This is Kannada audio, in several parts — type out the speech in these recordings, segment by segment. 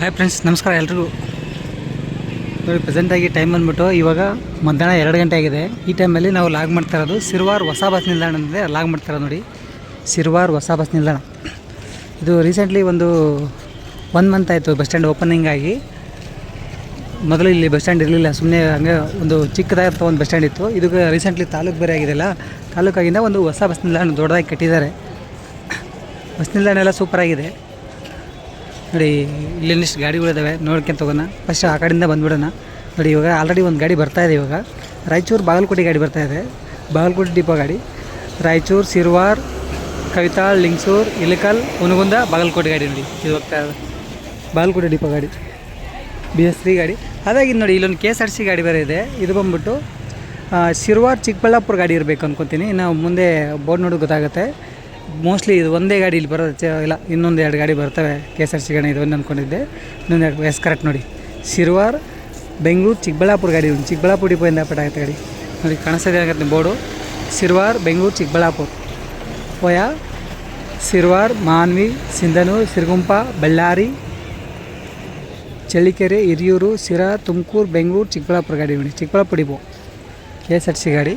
ಹಾಯ್ ಫ್ರೆಂಡ್ಸ್ ನಮಸ್ಕಾರ ಎಲ್ರಿಗೂ. ನೋಡಿ ಪ್ರೆಸೆಂಟಾಗಿ ಟೈಮ್ ಬಂದ್ಬಿಟ್ಟು ಇವಾಗ ಮಧ್ಯಾಹ್ನ ಎರಡು ಗಂಟೆ ಆಗಿದೆ. ಈ ಟೈಮಲ್ಲಿ ನಾವು ಲಾಗ್ ಮಾಡ್ತಾ ಇರೋದು ಸಿರ್ವಾರ್ ಹೊಸ ಬಸ್ ನಿಲ್ದಾಣ ಅಂದರೆ ಲಾಗ್ ಮಾಡ್ತಾ ಇರೋದು ನೋಡಿ. ಸಿರ್ವಾರ್ ಹೊಸ ಬಸ್ ನಿಲ್ದಾಣ. ಇದು ರೀಸೆಂಟ್ಲಿ ಒಂದು ಒನ್ ಮಂತ್ ಆಯಿತು ಬಸ್ ಸ್ಟ್ಯಾಂಡ್ ಓಪನಿಂಗ್ ಆಗಿ. ಮೊದಲು ಇಲ್ಲಿ ಬಸ್ ಸ್ಟ್ಯಾಂಡ್ ಇರಲಿಲ್ಲ. ಸುಮ್ಮನೆ ಹಂಗೆ ಒಂದು ಚಿಕ್ಕದಾಗಿರ್ತ ಒಂದು ಬಸ್ ಸ್ಟ್ಯಾಂಡ್ ಇತ್ತು. ಇದು ರೀಸೆಂಟ್ಲಿ ತಾಲೂಕು ಬೇರೆ ಆಗಿದೆಯಲ್ಲ ತಾಲೂಕಾಗಿಂದ ಒಂದು ಹೊಸ ಬಸ್ ನಿಲ್ದಾಣ ದೊಡ್ಡದಾಗಿ ಕಟ್ಟಿದ್ದಾರೆ. ಬಸ್ ನಿಲ್ದಾಣ ಎಲ್ಲ ಸೂಪರಾಗಿದೆ ನೋಡಿ ಇಲ್ಲಿಂದಿಷ್ಟು ಗಾಡಿಗಳಿದ್ದಾವೆ ನೋಡ್ಕೊಂತ ಹೋಗೋಣ. ಫಸ್ಟ್ ಆ ಕಡೆಯಿಂದ ಬಂದ್ಬಿಡೋಣ. ನೋಡಿ, ಇವಾಗ ಆಲ್ರೆಡಿ ಒಂದು ಗಾಡಿ ಬರ್ತಾ ಇದೆ ಇವಾಗ. ರಾಯಚೂರು ಬಾಗಲಕೋಟೆ ಗಾಡಿ ಬರ್ತಾ ಇದೆ. ಬಾಗಲಕೋಟೆ ಡಿಪೋ ಗಾಡಿ. ರಾಯಚೂರು, ಸಿರ್ವಾರ್ ಕವಿತಾಳ್ ಲಿಂಗಸೂರ್, ಇಲಕಲ್, ಹುನಗುಂದ, ಬಾಗಲಕೋಟೆ ಗಾಡಿ ನೋಡಿ. ಇದು ಹೋಗ್ತಾ ಇದೆ. ಬಾಗಲಕೋಟೆ ಡಿಪೋ ಗಾಡಿ. ಬಿ ಎಸ್ ತ್ರೀ ಗಾಡಿ. ಅದಾಗಿ ನೋಡಿ, ಇಲ್ಲೊಂದು ಕೆ ಎಸ್ ಆರ್ ಸಿ ಗಾಡಿ ಬೇರೆ ಇದೆ. ಇದು ಬಂದ್ಬಿಟ್ಟು ಶಿರ್ವಾರ್ ಚಿಕ್ಕಬಳ್ಳಾಪುರ ಗಾಡಿ ಇರಬೇಕು ಅನ್ಕೊತೀನಿ. ನಾವು ಮುಂದೆ ಬೋರ್ಡ್ ನೋಡಿ ಗೊತ್ತಾಗುತ್ತೆ. ಮೋಸ್ಟ್ಲಿ ಇದು ಒಂದೇ ಗಾಡಿ ಇಲ್ಲಿ ಬರೋದು ಇಲ್ಲ, ಇನ್ನೊಂದು ಎರಡು ಗಾಡಿ ಬರ್ತವೆ. ಕೆ ಎಸ್ ಆರ್ ಸಿ ಗಾಡಿ ಇದು ಒಂದು ಅಂದ್ಕೊಂಡಿದ್ದೆ ಇನ್ನೊಂದು ಎರಡು ಎಸ್ ಕರೆಕ್ಟ್ ನೋಡಿ. ಶಿರ್ವಾರ್, ಬೆಂಗಳೂರು, ಚಿಕ್ಕಬಳ್ಳಾಪುರ ಗಾಡಿ ಒಂದು ಚಿಕ್ಕಬಳ್ಳಾಪುರ ಡಿಪೋಯಿಂದ ಪಟಾಗುತ್ತೆ ಗಾಡಿ. ನೋಡಿ ಕಾಣಿಸ್ತಾ ಆಗುತ್ತೆ ಬೋರ್ಡು. ಶಿರ್ವಾರ್, ಬೆಂಗಳೂರು, ಚಿಕ್ಕಬಳ್ಳಾಪುರ. ಓಯ ಶಿರ್ವಾರ್, ಮಾನ್ವಿ, ಸಿಂಧನೂರು, ಸಿರುಗುಂಪ, ಬಳ್ಳಾರಿ, ಚಳ್ಳಕೆರೆ, ಹಿರಿಯೂರು ಸಿರಾ ತುಮಕೂರು, ಬೆಂಗಳೂರು, ಚಿಕ್ಕಬಳ್ಳಾಪುರ ಗಾಡಿ ನೋಡಿ Chikkaballapur depot K S R C ಗಾಡಿ.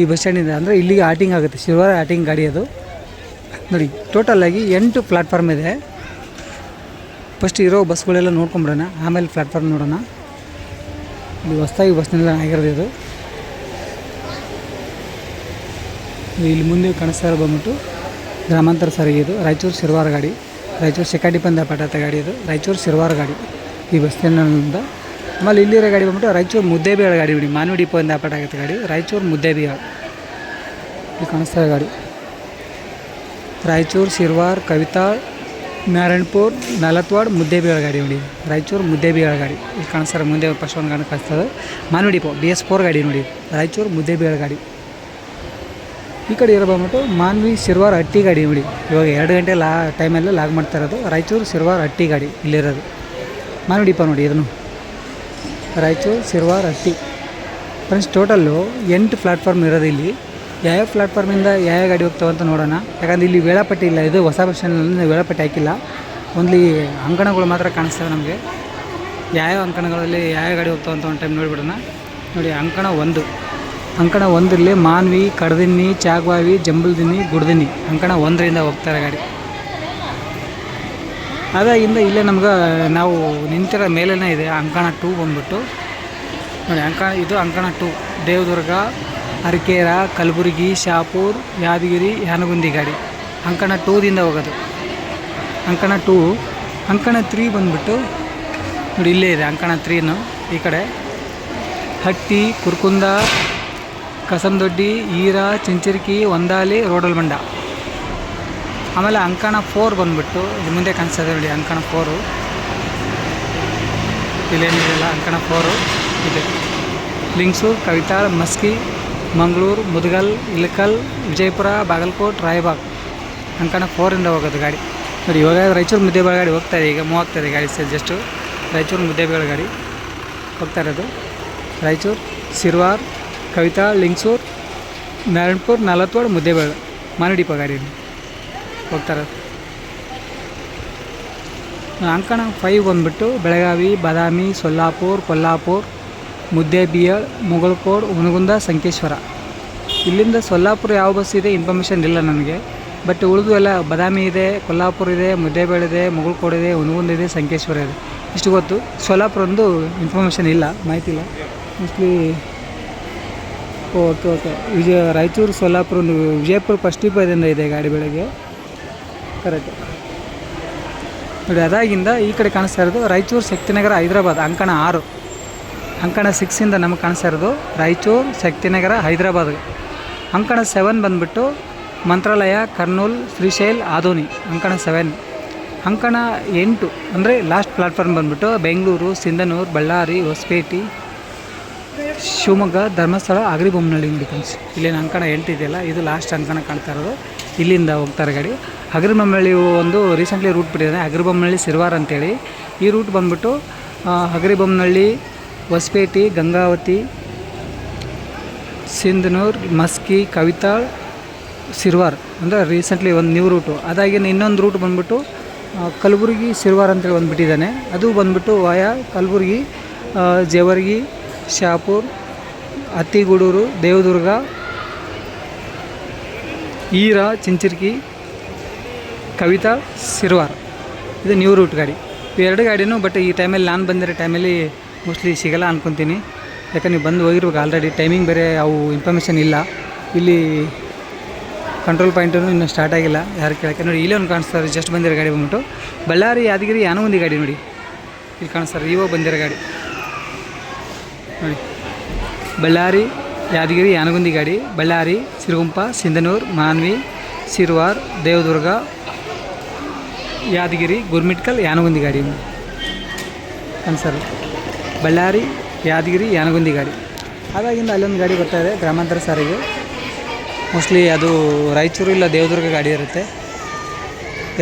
ಈ ಬಸ್ ಸ್ಟ್ಯಾಂಡಿಂದ ಅಂದರೆ ಇಲ್ಲಿಗೆ ಆಟಿಂಗ್ ಆಗುತ್ತೆ. ಶಿರ್ವಾರ ಆಟಿಂಗ್ ಗಾಡಿ ಅದು. ನೋಡಿ ಟೋಟಲಾಗಿ ಎಂಟು ಪ್ಲಾಟ್ಫಾರ್ಮ್ ಇದೆ. ಫಸ್ಟ್ ಇರೋ ಬಸ್ಗಳೆಲ್ಲ ನೋಡ್ಕೊಂಬಿಡೋಣ. ಆಮೇಲೆ ಪ್ಲ್ಯಾಟ್ಫಾರ್ಮ್ ನೋಡೋಣ. ಇದು ಹೊಸ್ದಾಗಿ ಬಸ್ ನಿಲ್ದಾಣ ಆಗಿರೋದು ಇದು. ಇಲ್ಲಿ ಮುಂದೆ ಕಾಣಿಸ್ತಾ ಇರೋ ಬಂದ್ಬಿಟ್ಟು ಗ್ರಾಮಾಂತರ ಸಾರಿಗೆ ಇದು. ರಾಯಚೂರು ಸಿರ್ವಾರ ಗಾಡಿ. ರಾಯಚೂರು ಶಿಕಾಡಿ ಪಂದ ಪಟಾತ ಗಾಡಿ ಇದು. ರಾಯಚೂರು ಸಿರ್ವಾರ ಗಾಡಿ. ಈ ಬಸ್ ನಿಲ್ದಾಣದಿಂದ. ಆಮೇಲೆ ಇಲ್ಲಿರೋ ಗಾಡಿ ಬಂದ್ಬಿಟ್ಟು ರಾಯಚೂರು ಮುದ್ದೇಬಿಹಾಳ ಗಾಡಿ ಬಿಡಿ. ಮಾನವ ಡಿಪೋಯಿಂದ ಪಟಾಗತ್ತೆ ಗಾಡಿ. ರಾಯಚೂರು ಮುದ್ದೇಬಿಹಾಳ. ಇಲ್ಲಿ ಕಾಣಿಸ್ತಾ ಇರೋ ಗಾಡಿ. ರಾಯಚೂರು ಸಿರ್ವಾರ್ ಕವಿತಾ, ನಾರಾಯಣಪುರ್, ನಾಲತ್ವಾಡ್ ಮುದ್ದೇಬಿಗಳ ಗಾಡಿ ನೋಡಿ. ರಾಯಚೂರು ಮುದ್ದೇಬಿಗಳ ಗಾಡಿ. ಇಲ್ಲಿ ಕಾಣಿಸ್ತಾರೆ ಮುಂದೆ ಫಸ್ಟ್ ಒಂದು ಗಾಡಿ ಕಾಣಿಸ್ತದೆ ಮಾನವಡಿಪೋ ಬಿ ಎಸ್ ಫೋರ್ ಗಾಡಿ ನೋಡಿ. ರಾಯಚೂರು ಮುದ್ದೇಬಿಗಳ ಗಾಡಿ. ಈ ಕಡೆ ಇರಬಂದ್ಬಿಟ್ಟು ಮಾನ್ವಿ ಸಿರ್ವಾರ್ ಹಟ್ಟಿ ಗಾಡಿ ನೋಡಿ. ಇವಾಗ ಎರಡು ಗಂಟೆ ಲಾ ಟೈಮಲ್ಲಿ ಲಾಗ್ ಮಾಡ್ತಾ ಇರೋದು. ರಾಯಚೂರು ಸಿರ್ವಾರ್ ಹಟ್ಟಿ ಗಾಡಿ ಇಲ್ಲಿರೋದು. ಮಾನವಡಿಪ ಡಿಪೋ ನೋಡಿ ಇದನ್ನು. ರಾಯಚೂರು ಸಿರ್ವಾರ್ ಹಟ್ಟಿ. ಫ್ರೆಂಡ್ಸ್ ಟೋಟಲ್ಲು ಎಂಟು ಪ್ಲ್ಯಾಟ್ಫಾರ್ಮ್ ಇರೋದು ಇಲ್ಲಿ. ಯಾವ್ಯಾವ ಪ್ಲ್ಯಾಟ್ಫಾರ್ಮಿಂದ ಯಾವ ಗಾಡಿ ಹೋಗ್ತಾವೆ ಅಂತ ನೋಡೋಣ. ಯಾಕಂದ್ರೆ ಇಲ್ಲಿ ವೇಳಾಪಟ್ಟಿ ಇಲ್ಲ. ಇದು ಹೊಸ ಬಸ್ ಸ್ಟ್ಯಾಂಡ್ನಲ್ಲಿ ವೇಳಾಪಟ್ಟಿ ಹಾಕಿಲ್ಲ. ಓನ್ಲಿ ಅಂಕಣಗಳು ಮಾತ್ರ ಕಾಣಿಸ್ತವೆ ನಮಗೆ. ಯಾವ್ಯಾವ ಅಂಕಣಗಳಲ್ಲಿ ಯಾವ ಗಾಡಿ ಹೋಗ್ತಾವೆ ಅಂತ ಒಂದು ಟೈಮ್ ನೋಡಿಬಿಡೋಣ. ನೋಡಿ, ಅಂಕಣ ಒಂದು. ಅಂಕಣ ಒಂದರಲ್ಲಿ ಮಾನ್ವಿ, ಕಡದಿನ್ನಿ, ಚಾಗ್ವಾವಿ, ಜಂಬಲ್ದಿನ್ನಿ, ಗುಡ್ದಿನ್ನಿ. ಅಂಕಣ ಒಂದರಿಂದ ಹೋಗ್ತಾರೆ ಗಾಡಿ. ಅದಾಗಿಂದ ಇಲ್ಲೇ ನಮ್ಗೆ ನಾವು ನಿಂತಿರೋ ಮೇಲೇ ಇದೆ ಅಂಕಣ ಟೂ ಬಂದ್ಬಿಟ್ಟು. ನೋಡಿ, ಅಂಕಣ, ಇದು ಅಂಕಣ ಟೂ. ದೇವದುರ್ಗ ಅರಕೇರ ಕಲಬುರಗಿ, ಶಾಪೂರ್, ಯಾದಗಿರಿ, ಯಾನಗುಂದಿ ಗಾಡಿ. ಅಂಕಣ ಟೂದಿಂದ ಹೋಗೋದು. ಅಂಕಣ ಟೂ, ಅಂಕಣ ತ್ರೀ ಬಂದ್ಬಿಟ್ಟು ನೋಡಿ ಇಲ್ಲೇ ಇದೆ ಅಂಕಣ ತ್ರೀನು ಈ ಕಡೆ. ಹಟ್ಟಿ, ಕುರ್ಕುಂದ, ಕಸಂದೊಡ್ಡಿ, ಈರಾ, ಚಿಂಚಿರ್ಕಿ, ಒಂದಾಲಿ ರೋಡಲ್ ಬಂಡ ಆಮೇಲೆ ಅಂಕಣ ಫೋರ್ ಬಂದ್ಬಿಟ್ಟು ಇದು ಮುಂದೆ ಕಾಣಿಸ್ತದೆ ನೋಡಿ ಅಂಕಣ ಫೋರು. ಇಲ್ಲೇನಿದೆಯಲ್ಲ ಅಂಕಣ ಫೋರು. ಇದೆ. ಲಿಂಗ್ಸು, ಕವಿತಾ, ಮಸ್ಕಿ ಮಂಗಳೂರು, ಮುದಗಲ್ ಇಲಕಲ್ ವಿಜಯಪುರ, ಬಾಗಲಕೋಟ್, ರಾಯಬಾಗ್. ಅಂಕಣ ಫೋರಿಂದ ಹೋಗೋದು ಗಾಡಿ. ನೋಡಿ, ಇವಾಗ ರಾಯಚೂರು ಮುದ್ದೇಬೇಳ ಗಾಡಿ ಹೋಗ್ತಾ ಇದೆ ಈಗ ಮೂವ್ ಇದೆ ಗಾಡಿ ಸರ್ ಜಸ್ಟು ರಾಯಚೂರು ಮುದ್ದೇಬೇಳ ಗಾಡಿ ಹೋಗ್ತಾ ಇರೋದು. ರಾಯಚೂರು, ಸಿರ್ವಾರ್, ಕವಿತಾ, ಲಿಂಗ್ಸೂರ್, ನಾರಾಯಣಪುರ್ ನಲತ್ವಾಡ್ ಮುದ್ದೇಬೇಳ. ಮಾನಡಿಪ ಗಾಡಿ ಹೋಗ್ತಾ ಇರೋದು. ಅಂಕಣ ಫೈವ್ ಬಂದುಬಿಟ್ಟು ಬೆಳಗಾವಿ, ಬಾದಾಮಿ, ಸೊಲ್ಲಾಪುರ್, ಕೊಲ್ಲಾಪುರ್ ಮುದ್ದೇಬಿಯಳ್ ಮುಗಳಕೋಡ್ ಹುನಗುಂದ ಸಂಕೇಶ್ವರ. ಇಲ್ಲಿಂದ ಸೊಲ್ಲಾಪುರ ಯಾವ ಬಸ್ ಇದೆ ಇನ್ಫಾರ್ಮೇಷನ್ ಇಲ್ಲ ನನಗೆ. ಬಟ್ ಉಳಿದು ಎಲ್ಲ ಬದಾಮಿ ಇದೆ, ಕೊಲ್ಲಾಪುರ ಇದೆ ಮುದ್ದೇಬೇಳೆ ಇದೆ, ಮುಗಳಕೋಡ್ ಇದೆ ಹುನಗುಂದ ಇದೆ, ಸಂಕೇಶ್ವರ ಇದೆ. ಇಷ್ಟು ಗೊತ್ತು. ಸೊಲ್ಲಾಪುರ ಒಂದು ಇನ್ಫಾರ್ಮೇಷನ್ ಇಲ್ಲ, ಮಾಹಿತಿ ಇಲ್ಲ. Mostly okay okay. Vijaya Raichur Solapur ಒಂದು ವಿಜಯಪುರ ಫಸ್ಟ್ ಡಿಪೋದಿಂದ ಇದೆ ಗಾಡಿ ಬೆಳಗ್ಗೆ. ಕರೆಕ್ಟ್ ನೋಡಿ, ಅದಾಗಿಂದ ಈ ಕಡೆ ಕಾಣಿಸ್ತಾ ಇರೋದು ರಾಯಚೂರು ಶಕ್ತಿನಗರ ಹೈದರಾಬಾದ್, ಅಂಕಣ ಆರು. ಅಂಕಣ ಸಿಕ್ಸಿಂದ ನಮಗೆ ಕಾಣಿಸ್ತಾ ಇರೋದು ರಾಯಚೂರು, ಶಕ್ತಿನಗರ, ಹೈದರಾಬಾದ್. ಅಂಕಣ ಸೆವೆನ್ ಬಂದುಬಿಟ್ಟು ಮಂತ್ರಾಲಯ, ಕರ್ನೂಲ್, ಶ್ರೀಶೈಲ್, ಆದೋನಿ. ಅಂಕಣ ಸೆವೆನ್ ಅಂಕಣ ಎಂಟು ಅಂದರೆ ಲಾಸ್ಟ್ ಪ್ಲಾಟ್ಫಾರ್ಮ್ ಬಂದುಬಿಟ್ಟು ಬೆಂಗಳೂರು, ಸಿಂಧನೂರು, ಬಳ್ಳಾರಿ, ಹೊಸಪೇಟೆ, ಶಿವಮೊಗ್ಗ, ಧರ್ಮಸ್ಥಳ ಅಗ್ರಿಬೊಮ್ಮನಹಳ್ಳಿ ನೋಡಿ ಫ್ರೆಂಡ್ಸ್ ಇಲ್ಲೇನು ಅಂಕಣ ಎಂಟು ಇದೆಯಲ್ಲ, ಇದು ಲಾಸ್ಟ್ ಅಂಕಣ ಕಾಣ್ತಾ ಇರೋದು. ಇಲ್ಲಿಂದ ಹೋಗ್ತಾರೆ ಗಾಡಿ. ಅಗ್ರಿಬೊಮ್ಮನಹಳ್ಳಿ ಒಂದು ರೀಸೆಂಟ್ಲಿ ರೂಟ್ ಬಿಟ್ಟಿದೆ ಅಗ್ರಿಬೊಮ್ಮನಹಳ್ಳಿ ಸಿರ್ವಾರ್ ಅಂತೇಳಿ. ಈ ರೂಟ್ ಬಂದುಬಿಟ್ಟು ಅಗ್ರಿಬೊಮ್ಮನಹಳ್ಳಿ ಹೊಸಪೇಟೆ, ಗಂಗಾವತಿ, ಸಿಂಧನೂರ್, ಮಸ್ಕಿ ಕವಿತಾಳ್ ಸಿರ್ವಾರ್. ಅಂದರೆ ರೀಸೆಂಟ್ಲಿ ಒಂದು ನ್ಯೂ ರೂಟು ಅದಾಗಿನ ಇನ್ನೊಂದು ರೂಟ್ ಬಂದುಬಿಟ್ಟು ಕಲಬುರಗಿ, ಸಿರ್ವಾರ್ ಅಂತೇಳಿ ಒಂದು ಬಿಟ್ಟಿದ್ದಾನೆ ಅದು ಬಂದುಬಿಟ್ಟು ವಾಯಾ, ಕಲಬುರಗಿ ಜವರ್ಗಿ, ಶಾಪುರ್, ಅತ್ತಿಗೂಡೂರು, ದೇವದುರ್ಗ, ಈರ, ಚಿಂಚಿರ್ಕಿ, ಕವಿತಾ, ಸಿರ್ವಾರ್. ಇದು ನ್ಯೂ ರೂಟ್ ಗಾಡಿ. ಎರಡು ಗಾಡಿನೂ ಬಟ್ ಈ ಟೈಮಲ್ಲಿ ನಾನು ಬಂದಿರೋ ಟೈಮಲ್ಲಿ ಮೋಸ್ಟ್ಲಿ ಸಿಗಲ್ಲ ಅನ್ಕೊತೀನಿ. ಯಾಕಂದ್ರೆ ನೀವು ಬಂದು ಹೋಗಿರ್ಬೇಕು ಆಲ್ರೆಡಿ ಟೈಮಿಂಗ್ ಬೇರೆ, ಅವು ಇನ್ಫಾರ್ಮೇಷನ್ ಇಲ್ಲ. ಇಲ್ಲಿ ಕಂಟ್ರೋಲ್ ಪಾಯಿಂಟೂ ಇನ್ನೂ ಸ್ಟಾರ್ಟ್ ಆಗಿಲ್ಲ. ಯಾರು ಕೇಳಕ್ಕೆ? ನೋಡಿ, ಇಲ್ಲೇ ಒಂದು ಕಾಣಿಸ್ತಾರೆ ಜಸ್ಟ್ ಬಂದಿರೋ ಗಾಡಿ ಬಂದ್ಬಿಟ್ಟು. ಬಳ್ಳಾರಿ, ಯಾದಗಿರಿ ಯಾನಗುಂದಿ ಗಾಡಿ ನೋಡಿ. ಇಲ್ಲಿ ಕಾಣಿಸ್ತಾರೆ ಇವಾಗ ಬಂದಿರೋ ಗಾಡಿ. ನೋಡಿ. ಬಳ್ಳಾರಿ, ಯಾದಗಿರಿ, ಯಾನಗುಂದಿ ಗಾಡಿ. ಬಳ್ಳಾರಿ, ಸಿರುಗುಂಪ, ಸಿಂಧನೂರು, ಮಾನ್ವಿ, ಸಿರುವಾರ್, ದೇವದುರ್ಗ, ಯಾದಗಿರಿ, ಗುರ್ಮಿಟ್ಕಲ್, ಯಾನಗುಂದಿ ಗಾಡಿ. ಅನ್ಸರ್ ಬಳ್ಳಾರಿ, ಯಾದಗಿರಿ, ಯಾನಗುಂದಿ ಗಾಡಿ. ಹಾಗಾಗಿಂದ ಅಲ್ಲೊಂದು ಗಾಡಿ ಬರ್ತಾ ಇದೆ, ಗ್ರಾಮಾಂತರ ಸಾರಿಗೆ. ಮೋಸ್ಟ್ಲಿ ಅದು ರಾಯಚೂರು ಇಲ್ಲ ದೇವದುರ್ಗ ಗಾಡಿ ಇರುತ್ತೆ.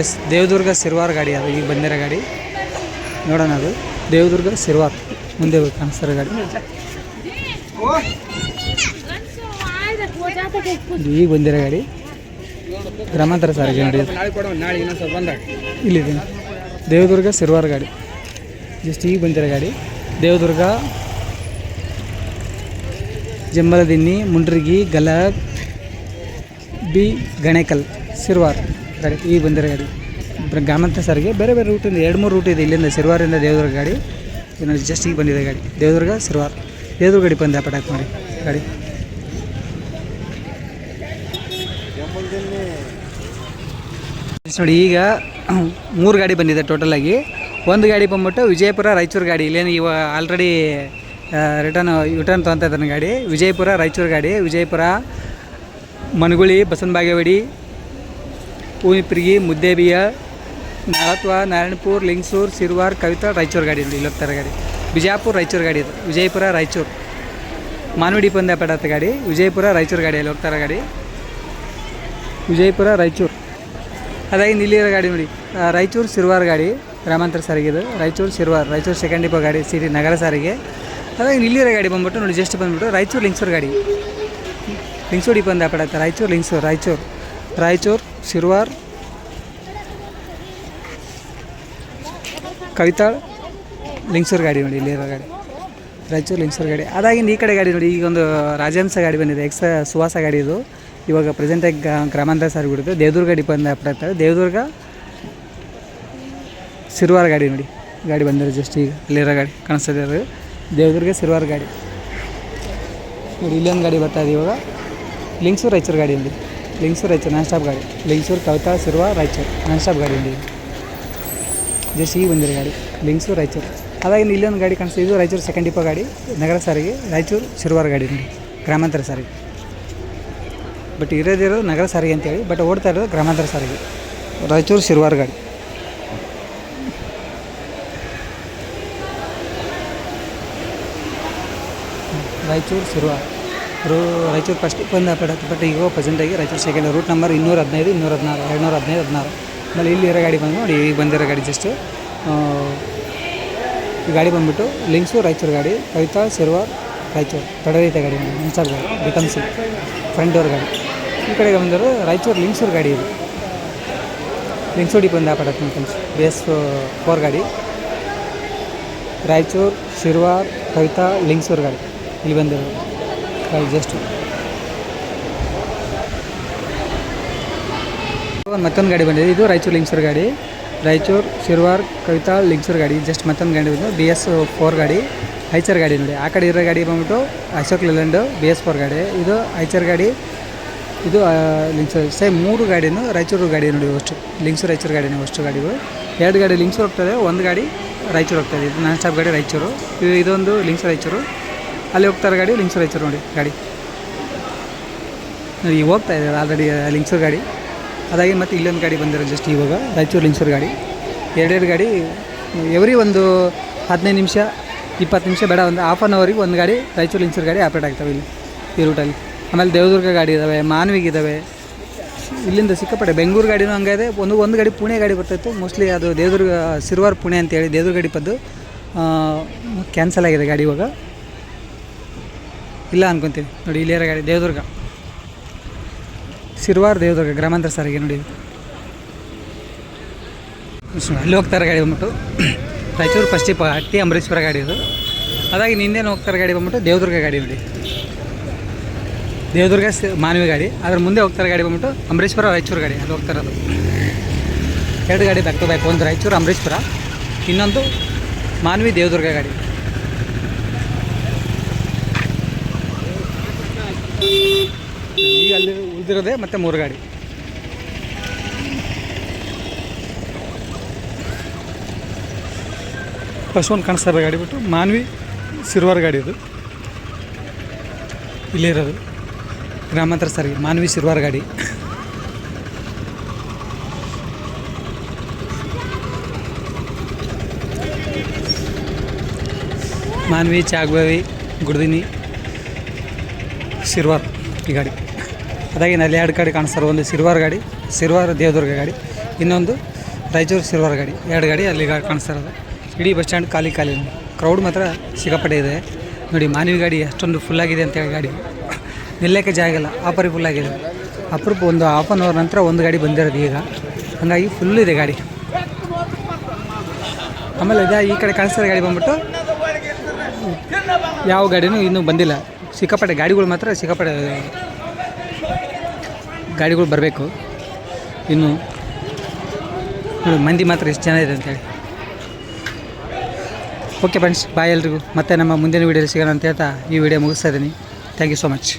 ಎಸ್ ದೇವದುರ್ಗ ಸಿರ್ವಾರ್ ಗಾಡಿ ಅದು, ಈಗ ಬಂದಿರೋ ಗಾಡಿ. ನೋಡೋಣ ಅದು. ದೇವದುರ್ಗ ಸಿರ್ವಾರ್, ಮುಂದೆ ಕಾಣಿಸ್ತಾರೆ ಗಾಡಿ. ಈಗ ಬಂದಿರೋ ಗಾಡಿ. ಗ್ರಾಮಾಂತರ ಸಾರಿಗೆ ನೋಡಿ ಇಲ್ಲಿದೆ. ದೇವದುರ್ಗ ಸಿರ್ವಾರ್ ಗಾಡಿ. ಜಸ್ಟ್ ಈಗ ಬಂದಿರೋ ಗಾಡಿ. ದೇವದುರ್ಗ ಜಂಬಲದಿನ್ನಿ ಮುಂಡ್ರಿಗಿ, ಗಲಗ್, ಬಿ ಗಣೇಕಲ್ ಸಿರ್ವಾರ್ ಗಾಡಿ ಈಗ ಬಂದಿರೋ ಗಾಡಿ. ಗ್ರಾಮಾಂತರ ಸಾರಿಗೆ, ಬೇರೆ ಬೇರೆ ರೂಟಿಂದ ಎರಡು ಮೂರು ರೂಟ್ ಇದೆ ಇಲ್ಲಿಂದ ಸಿರ್ವಾರಿಂದ ದೇವದುರ್ಗ ಗಾಡಿ. ಇನ್ನು ಜಸ್ಟ್ ಈಗ ಬಂದಿದೆ ಗಾಡಿ. ದೇವದುರ್ಗ ಸಿರ್ವಾರ್ ದೇವದುರ್ಗ ಗಾಡಿ ಬಂದ ಪಟಾಕ್ ಮಾಡಿ. ಗಾಡಿ. ನೋಡಿ, ಈಗ ಮೂರು ಗಾಡಿ ಬಂದಿದೆ ಟೋಟಲಾಗಿ ಒಂದು ಗಾಡಿ ಬಂದ್ಬಿಟ್ಟು ವಿಜಯಪುರ, ರಾಯಚೂರು ಗಾಡಿ. ಇಲ್ಲೇನು ಇವ ಆಲ್ರೆಡಿ ರಿಟರ್ನ್ ಯುಟರ್ನ್ ತೊಗೊತಾ ಇದ್ದಾನೆ ಗಾಡಿ. ವಿಜಯಪುರ, ರಾಯಚೂರು ಗಾಡಿ. ವಿಜಯಪುರ, ಮನಗುಳಿ ಬಸವನ ಬಾಗೇವಾಡಿ ಹೂವಿಪಿರ್ಗಿ ಮುದ್ದೇಬಿಯ ನಾಳತ್ವ ನಾರಾಯಣಪುರ್, ಲಿಂಗ್ಸೂರ್, ಸಿರ್ವಾರ್, ಕವಿತಾ, ರಾಯಚೂರು ಗಾಡಿ ಇಲ್ಲಿ ಹೋಗ್ತಾರೆ ಗಾಡಿ. ಬಿಜಾಪುರ, ರಾಯಚೂರು ಗಾಡಿ ಇದು. ವಿಜಯಪುರ, ರಾಯಚೂರು. ಮಾನವಡಿ ಪಂದ್ಯ ಗಾಡಿ. ವಿಜಯಪುರ, ರಾಯಚೂರು ಗಾಡಿಯಲ್ಲಿ ಹೋಗ್ತಾರೆ ಗಾಡಿ. ವಿಜಯಪುರ, ರಾಯಚೂರು. ಅದಾಗಿ ನಿಲ್ಲಿರೋ ಗಾಡಿ ನೋಡಿ. ರಾಯಚೂರು, ಸಿರ್ವಾರ್ ಗಾಡಿ. ಗ್ರಾಮಾಂತರ ಸಾರಿಗೆ ಇದು. ರಾಯಚೂರು ಶಿರ್ವಾರ್, ರಾಯಚೂರು ಸೆಕೆಂಡ್ ಡಿಪೋ ಗಾಡಿ ಸಿಟಿ ನಗರ ಸಾರಿಗೆ. ಅದಾಗ ಇಲ್ಲಿರೋ ಗಾಡಿ ಬಂದ್ಬಿಟ್ಟು ನೋಡಿ ಜಸ್ಟ್ ಬಂದ್ಬಿಟ್ಟು ರಾಯಚೂರು ಲಿಂಗ್ಸೂರು ಗಾಡಿ. ಲಿಂಗ್ಸೂರು ಡಿಪೋ ಅಂತ ಪಡತ್ತೆ ರಾಯಚೂರು, ಲಿಂಗ್ಸೂರು, ರಾಯಚೂರು. ರಾಯಚೂರು, ಶಿರ್ವಾರ್. ಕವಿತಾಳ್, ಲಿಂಗ್ಸೂರು ಗಾಡಿ ನೋಡಿ ಇಲ್ಲಿರೋ ಗಾಡಿ. ರಾಯಚೂರು, ಲಿಂಗ್ಸೂರು ಗಾಡಿ. ಅದಾಗಿಂದ ಈ ಕಡೆ ಗಾಡಿ ನೋಡಿ, ಈಗ ಒಂದು ರಾಜಹಂಸ ಗಾಡಿ ಬಂದಿದೆ, ಎಕ್ಸ ಸುವಾಸ ಗಾಡಿ ಇದು. ಇವಾಗ ಪ್ರೆಸೆಂಟಾಗಿ ಗ್ರಾಮಾಂತರ ಸಾರಿಗೆ ಬಿಡುತ್ತೆ. ದೇವದುರ್ಗ ಡಿಪೋ ಅಂತ ಪಡ್ತಾರೆ ದೇವದುರ್ಗ ಸಿರ್ವಾರ್ ಗಾಡಿ ನೋಡಿ. ಗಾಡಿ ಬಂದಿರೋ ಜಸ್ಟ್ ಈಗ. ಅಲ್ಲಿರೋ ಗಾಡಿ ಕಾಣಿಸ್ತದೆ ಅದು. ದೇವದುರ್ಗ ಸಿರ್ವಾರ್ ಗಾಡಿ. ನೋಡಿ, ಇಲ್ಲೊಂದು ಗಾಡಿ ಬರ್ತಾ ಇದೆ ಇವಾಗ. ಲಿಂಗ್ಸೂರು ರಾಯಚೂರು ಗಾಡಿ ಇಲ್ಲಿ ಲಿಂಗ್ಸೂರು ರಾಯಚೂರು ನಾನ್ ಸ್ಟಾಪ್ ಗಾಡಿ. ಲಿಂಗ್ಸೂರು, ಕವಿತಾ, ಸಿರ್ವಾರ್, ರಾಯಚೂರು ನಾನ್ ಸ್ಟಾಪ್ ಗಾಡಿ ಇಲ್ಲಿ ಜಸ್ಟ್ ಈಗ ಬಂದಿರೋ ಗಾಡಿ. ಲಿಂಗ್ಸೂರು, ರಾಯಚೂರು. ಅದಾಗಿ ಇಲ್ಲೊಂದು ಗಾಡಿ ಕಾಣಿಸ್ತಾ ಇದು ರಾಯಚೂರು ಸೆಕೆಂಡ್ ಡಿಪೋ ಗಾಡಿ. ನಗರ ಸಾರಿಗೆ, ರಾಯಚೂರು ಸಿರ್ವಾರ್ ಗಾಡಿ ನೋಡಿ. ಗ್ರಾಮಾಂತರ ಸಾರಿಗೆ. ಬಟ್ ಇರೋದಿರೋದು ನಗರ ಸಾರಿಗೆ ಅಂತೇಳಿ ಬಟ್ ಓಡ್ತಾ ಇರೋದು ಗ್ರಾಮಾಂತರ ಸಾರಿಗೆ. ರಾಯಚೂರು, ಸಿರ್ವಾರ್ ಗಾಡಿ. ರಾಯಚೂರು ಸಿರ್ವಾರ್ ರೂ ರಾಯಚೂರು ಫಸ್ಟ್ ಬಂದು ಪಡತ್ತೆ ಬಟ್ ಈಗ ಪ್ರೆಸೆಂಟಾಗಿ ರಾಯಚೂರು ಸೆಕೆಂಡ್ ರೂಟ್ ನಂಬರ್ ಇನ್ನೂರ ಹದಿನೈದು, ಇನ್ನೂರ ಹದಿನಾರು, ಎರಡುನೂರ ಹದಿನೈದು, ಹದಿನಾರು. ಆಮೇಲೆ ಇಲ್ಲಿ ಇರೋ ಗಾಡಿ ಬಂದು ನೋಡಿ, ಈಗ ಬಂದಿರೋ ಗಾಡಿ ಜಸ್ಟ್ ಈ ಗಾಡಿ ಬಂದುಬಿಟ್ಟು ಲಿಂಕ್ಸು ರಾಯಚೂರು ಗಾಡಿ, ಕವಿತಾ, ಸಿರ್ವಾರ್, ರಾಯಚೂರು. ತಡರೀತ ಗಾಡಿ ಮುನ್ಸಾರ್ ಗಾಡಿ ಬಿಕಮ್ಸಿ ಫ್ರಂಟ್ ಡೋರ್ ಗಾಡಿ. ಈ ಕಡೆಗೆ ಬಂದರು ರಾಯಚೂರು ಲಿಂಕ್ಸೂರು ಗಾಡಿ ಇದು. ಡಿಪೋ ಬಂದು ಆಪಾಡತ್ತೆ ಎಸ್ ಫೋರ್ ಗಾಡಿ. ರಾಯಚೂರು ಶಿರ್ವಾರ್ ಕವಿತಾ, ಲಿಂಗ್ಸೂರು ಗಾಡಿ. ಇಲ್ಲಿ ಬಂದಿರೋ ಕಾಯಿ ಜಸ್ಟ್ ಮತ್ತೊಂದು ಗಾಡಿ ಬಂದಿದೆ. ಇದು ರಾಯಚೂರು ಲಿಂಕ್ಸರ್ ಗಾಡಿ. ರಾಯಚೂರು, ಶಿರ್ವಾರ್, ಕವಿತಾ ಲಿಂಕ್ಸರ್ ಗಾಡಿ. ಜಸ್ಟ್ ಮತ್ತೊಂದು ಗಾಡಿ ಬಂದು ಬಿ ಎಸ್ ಫೋರ್ ಗಾಡಿ. ಐಚರ್ ಗಾಡಿ ನೋಡಿ. ಆ ಕಡೆ ಇರೋ ಗಾಡಿ ಬಂದ್ಬಿಟ್ಟು Ashok Leyland B S four ಗಾಡಿ. ಇದು ಐಚರ್ ಗಾಡಿ. ಇದು ಲಿಂಕ್ಸೂರು. ಸೇಮ್ ಮೂರು ಗಾಡಿನೂ ರಾಯಚೂರು ಗಾಡಿ ನೋಡಿ ಅಷ್ಟು ಲಿಂಕ್ಸೂರು ರಾಯಚೂರು ಗಾಡಿನೂ ಅಷ್ಟು ಗಾಡಿಗಳು ಎರಡು ಗಾಡಿ ಲಿಂಕ್ಸೂರು ಹೋಗ್ತದೆ ಒಂದು ಗಾಡಿ ರಾಯಚೂರು ಹೋಗ್ತದೆ ಇದು. ನಾನ್ ಸ್ಟಾಪ್ ಗಾಡಿ ರಾಯಚೂರು. ಇದು, ಇದೊಂದು ಲಿಂಕ್ಸೂರು ರಾಯಚೂರು ಅಲ್ಲಿ ಹೋಗ್ತಾರೆ ಗಾಡಿ ಲಿಂಕ್ಸರ್ ರಾಯಚೂರು ನೋಡಿ, ಗಾಡಿ. ನೋಡಿ, ಈಗ ಹೋಗ್ತಾ ಇದ್ದಾರೆ ಆಲ್ರೆಡಿ ಲಿಂಕ್ಸರ್ ಗಾಡಿ. ಅದಾಗಿ ಮತ್ತೆ ಇಲ್ಲೊಂದು ಗಾಡಿ ಬಂದಿರೋ ಜಸ್ಟ್ ಇವಾಗ, ರಾಯಚೂರು ಲಿಂಕ್ಸರ್ ಗಾಡಿ. ಎರಡೆರಡು ಗಾಡಿ ಎವ್ರಿ ಒಂದು ಹದಿನೈದು ನಿಮಿಷ, ಇಪ್ಪತ್ತು ನಿಮಿಷ ಬೇಡ, ಒಂದು ಹಾಫ್ ಆನ್ ಅವರಿಗೆ ಒಂದು ಗಾಡಿ ರಾಯಚೂರು ಲಿಂಕ್ಸರ್ ಗಾಡಿ ಆಪ್ರೇಟ್ ಆಗ್ತವೆ ಇಲ್ಲಿ, ಈ ರೂಟಲ್ಲಿ ಆಮೇಲೆ ದೇವದುರ್ಗ ಗಾಡಿ ಇದ್ದಾವೆ ಮಾನ್ವಿಗೆ ಇದ್ದಾವೆ ಇಲ್ಲಿಂದ ಸಿಕ್ಕಾಪಟ್ಟೆ ಬೆಂಗಳೂರು ಗಾಡಿನೂ ಹಂಗಿದೆ ಒಂದು ಒಂದು ಗಾಡಿ ಪುಣೆ ಗಾಡಿ ಬರ್ತಾಯಿತ್ತು ಮೋಸ್ಟ್ಲಿ ಅದು ದೇವದುರ್ಗ ಸಿರ್ವಾರ್ ಪುಣೆ ಅಂತೇಳಿ ದೇವದುರ್ಗ ಗಾಡಿ ಪದ್ದು ಕ್ಯಾನ್ಸಲ್ ಆಗಿದೆ ಗಾಡಿ ಇವಾಗ. ಇಲ್ಲ ಅನ್ಕೊತೀವಿ. ನೋಡಿ ಇಲ್ಲಿಯರ ಗಾಡಿ ದೇವದುರ್ಗ. ಸಿರ್ವಾರ್ ದೇವದುರ್ಗ, ಗ್ರಾಮಾಂತರ ಸಾರಿಗೆ ನೋಡಿ. ಅಲ್ಲಿ ಹೋಗ್ತಾರೆ ಗಾಡಿ ಬಂದ್ಬಿಟ್ಟು, ರಾಯಚೂರು ಫಸ್ಟಿಪ್ ಹಟ್ಟಿ ಅಂಬರೀಶ್ವರ ಗಾಡಿ ಇದು ಅದಾಗಿ ನಿಂದೇನು ಹೋಗ್ತಾರೆ ಗಾಡಿ ಬಂದ್ಬಿಟ್ಟು ದೇವದುರ್ಗ ಗಾಡಿ ನೋಡಿ. ದೇವದುರ್ಗ ಮಾನವಿ ಗಾಡಿ. ಅದ್ರ ಮುಂದೆ ಹೋಗ್ತಾರೆ ಗಾಡಿ ಬಂದ್ಬಿಟ್ಟು ಅಂಬರೀಶ್ವರ, ರಾಯಚೂರು ಗಾಡಿ ಅಲ್ಲಿ ಹೋಗ್ತಾರದು ಎರಡು ಗಾಡಿ ಬ್ಯಾಕ್ ಒಂದು ರಾಯಚೂರು, ಅಂಬರೀಶ್ವರ, ಇನ್ನೊಂದು ಮಾನವಿ ದೇವದುರ್ಗ ಗಾಡಿ ಈಗ ಅಲ್ಲಿ ಮತ್ತು ಮೂರು ಗಾಡಿ. ಫಸ್ಟ್ ಒಂದು ಕಾಣಿಸ್ತಾ ಗಾಡಿ ಬಿಟ್ಟು, ಮಾನ್ವಿ ಸಿರ್ವಾರ್ ಗಾಡಿ ಅದು. ಇಲ್ಲೇ ಇರೋದು. ಗ್ರಾಮಾಂತರ ಸಾರಿಗೆ ಮಾನ್ವಿ ಸಿರ್ವಾರ್ ಗಾಡಿ. ಮಾನ್ವಿ, ಚಾಗ್ಬಾವಿ, ಗುಡ್ದಿನಿ ಸಿರ್ವಾರ್ ಈ ಗಾಡಿ. ಅದಾಗಿ ನಲ್ಲಿ ಎರಡು ಗಾಡಿ ಕಾಣಿಸ್ತಾರೆ. ಒಂದು ಸಿರ್ವಾರ್ ಗಾಡಿ ಸಿರ್ವಾರ್ ದೇವದುರ್ಗ ಗಾಡಿ, ಇನ್ನೊಂದು ರಾಯಚೂರು ಸಿರ್ವಾರ್ ಗಾಡಿ. ಎರಡು ಗಾಡಿ ಅಲ್ಲಿ ಗಾಡಿ ಕಾಣಿಸ್ತಾ ಇರೋದು. ಇಡೀ ಬಸ್ ಸ್ಟ್ಯಾಂಡ್ ಖಾಲಿ ಖಾಲಿ. ಕ್ರೌಡ್ ಮಾತ್ರ ಸಿಕ್ಕಾಪಟ್ಟೆ ಇದೆ. ನೋಡಿ, ಮಾನವಿ ಗಾಡಿ ಅಷ್ಟೊಂದು ಫುಲ್ಲಾಗಿದೆ ಅಂತೇಳಿ ಗಾಡಿ. ನಿಲ್ಲಕ್ಕೆ ಜಾಗ ಇಲ್ಲ. ಆಪರಿ ಫುಲ್ಲಾಗಿದೆ ಅಪರೂಪ ಒಂದು ಹಾಫ್ ಆನ್ ಅವರ್ ನಂತರ ಒಂದು ಗಾಡಿ ಬಂದಿರೋದು ಈಗ. ಹಾಗಾಗಿ ಫುಲ್ ಇದೆ ಗಾಡಿ. ಆಮೇಲೆ ಇದೆ, ಈ ಕಡೆ ಕಾಣಿಸ್ತಾರೆ ಗಾಡಿ ಬಂದ್ಬಿಟ್ಟು ಯಾವ ಗಾಡಿನೂ ಇನ್ನೂ ಬಂದಿಲ್ಲ. ಸಿಕ್ಕಾಪಟ್ಟೆ ಗಾಡಿಗಳು ಮಾತ್ರ ಸಿಕ್ಕಾಪಟ್ಟೆ ಗಾಡಿಗಳು ಬರಬೇಕು. ಇನ್ನು ನೋಡಿ, ಮಂದಿ ಮಾತ್ರ ಎಷ್ಟು ಜನ ಇದೆ ಅಂತೇಳಿ. ಓಕೆ ಫ್ರೆಂಡ್ಸ್ ಬಾಯ್ ಎಲ್ರಿಗೂ. ಮತ್ತೆ ನಮ್ಮ ಮುಂದಿನ ವೀಡಿಯೋಲಿ ಸಿಗೋಣ ಅಂತ ಹೇಳ್ತಾ ಈ ವಿಡಿಯೋ ಮುಗಿಸ್ತಾ ಇದ್ದೀನಿ. Thank you so much